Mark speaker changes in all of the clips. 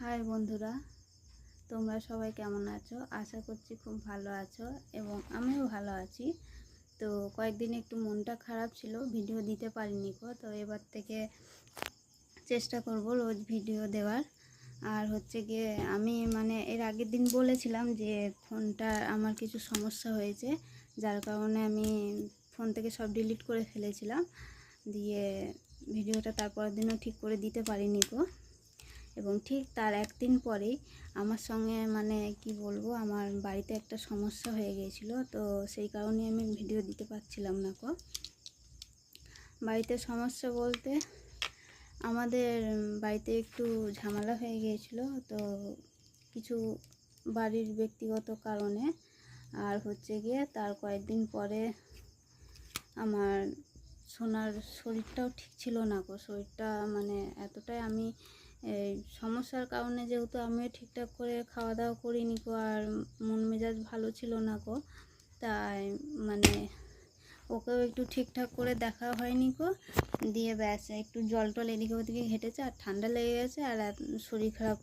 Speaker 1: High বন্ধুরা, তোমরা সবাই কেমন আছো? আশা করছি খুব ভালো আছো এবং আমিও ভালো আছি। তো কয়েকদিন একটু মনটা খারাপ ছিল, ভিডিও দিতে পারিনি কো তো এবার থেকে চেষ্টা করব রোজ ভিডিও দেওয়ার। আর হচ্ছে গিয়ে আমি মানে এর আগের দিন বলেছিলাম যে ফোনটা আমার কিছু সমস্যা হয়েছে, যার কারণে আমি ফোন থেকে সব ডিলিট করে ফেলেছিলাম। দিয়ে ভিডিওটা তারপরের দিনও ঠিক করে দিতে পারিনি গো। এবং ঠিক তার একদিন পরেই আমার সঙ্গে মানে কি বলব, আমার বাড়িতে একটা সমস্যা হয়ে গিয়েছিল। তো সেই কারণে আমি ভিডিও দিতে পারছিলাম না কো। বাড়িতে সমস্যা বলতে আমাদের বাড়িতে একটু ঝামেলা হয়ে গিয়েছিল। তো কিছু বাড়ির ব্যক্তিগত কারণে আর হচ্ছে গিয়ে তার কয়েকদিন পরে আমার সোনার শরীরটাও ঠিক ছিল না গো শরীরটা মানে এতটাই আমি সমস্যার কারণে যেহেতু আমিও ঠিকঠাক করে খাওয়া দাওয়া করিনি কো আর মন মেজাজ ভালো ছিল না কো তাই মানে ওকেও একটু ঠিকঠাক করে দেখা হয়নি কো দিয়ে ব্যাস, একটু জল টল এদিকে ওদিকে ঘেটেছে, আর ঠান্ডা লেগে গেছে, আর শরীর খারাপ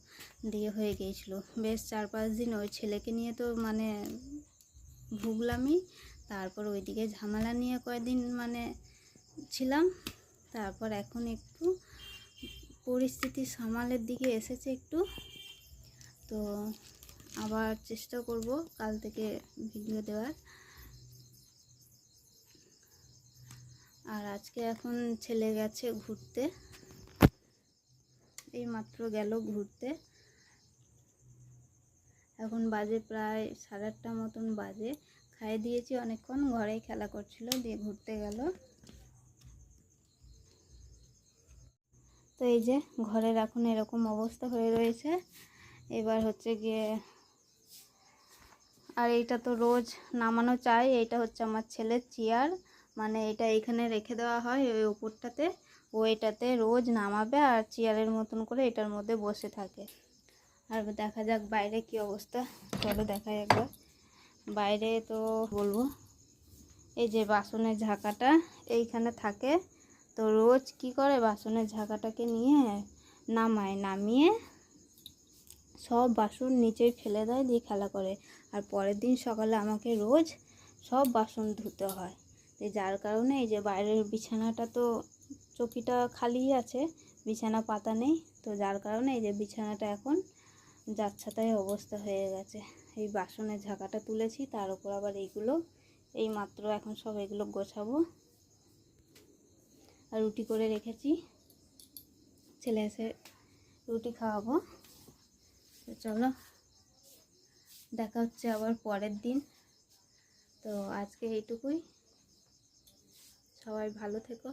Speaker 1: দিয়ে হয়ে গিয়েছিল। বেশ চার পাঁচ দিন ওই ছেলেকে নিয়ে তো মানে ভুগলামই, তারপর ওইদিকে ঝামেলা নিয়ে কয়েকদিন মানে ছিলাম, তারপর এখন একটু পরিস্থিতি সামালের দিকে এসেছে একটু। তো আবার চেষ্টা করব কাল থেকে ভিডিও দেওয়ার। আর আজকে এখন ছেলে গেছে ঘুরতে। এই মাত্র গেল ঘুরতে। এখন বাজে প্রায় সাড়ে আটটা মতন বাজে। খাইয়ে দিয়েছি অনেকক্ষণ, ঘরেই খেলা করছিল, দিয়ে ঘুরতে গেল। তো এই যে ঘরের এখন এরকম অবস্থা হয়ে রয়েছে। এবার হচ্ছে গিয়ে আর এইটা তো রোজ নামানো চাই, এইটা হচ্ছে আমার ছেলের চেয়ার। মানে এটা এখানে রেখে দেওয়া হয় ওই উপরটাতে ও এটাতে রোজ নামাবে আর চেয়ারের মতন করে এটার মধ্যে বসে থাকে। আর দেখা যাক বাইরে কি অবস্থা। চলো দেখাই একবার। বাইরে তো বলব, এই যে বাসনের ঝাঁকাটা এইখানে থাকে। তো রোজ কি করে? বাসনের ঝাঁকাটাকে নিয়ে নামায়, নামিয়ে সব বাসন নিচেই ফেলে দেয়, দিয়ে খেলা করে। আর পরের দিন সকালে আমাকে রোজ সব বাসন ধুতে হয়। তো যার কারণে এই যে বাইরের বিছানাটা তো চকিটা খালি আছে, বিছানা পাতা নেই। তো যার কারণে এই যে বিছানাটা এখন যাচ্ছাতাই অবস্থা হয়ে গেছে। এই বাসনের ঝাঁকাটা তুলেছি, তার উপর আবার এইগুলো এই মাত্র এখন সব এগুলো গোছাবো। আর রুটি করে রেখেছি। ছেলে এসে রুটি খাওয়াবো। তো চলো, দেখা হচ্ছে আবার পরের দিন। তো আজকে এইটুকুই। সবাই ভালো থেকো।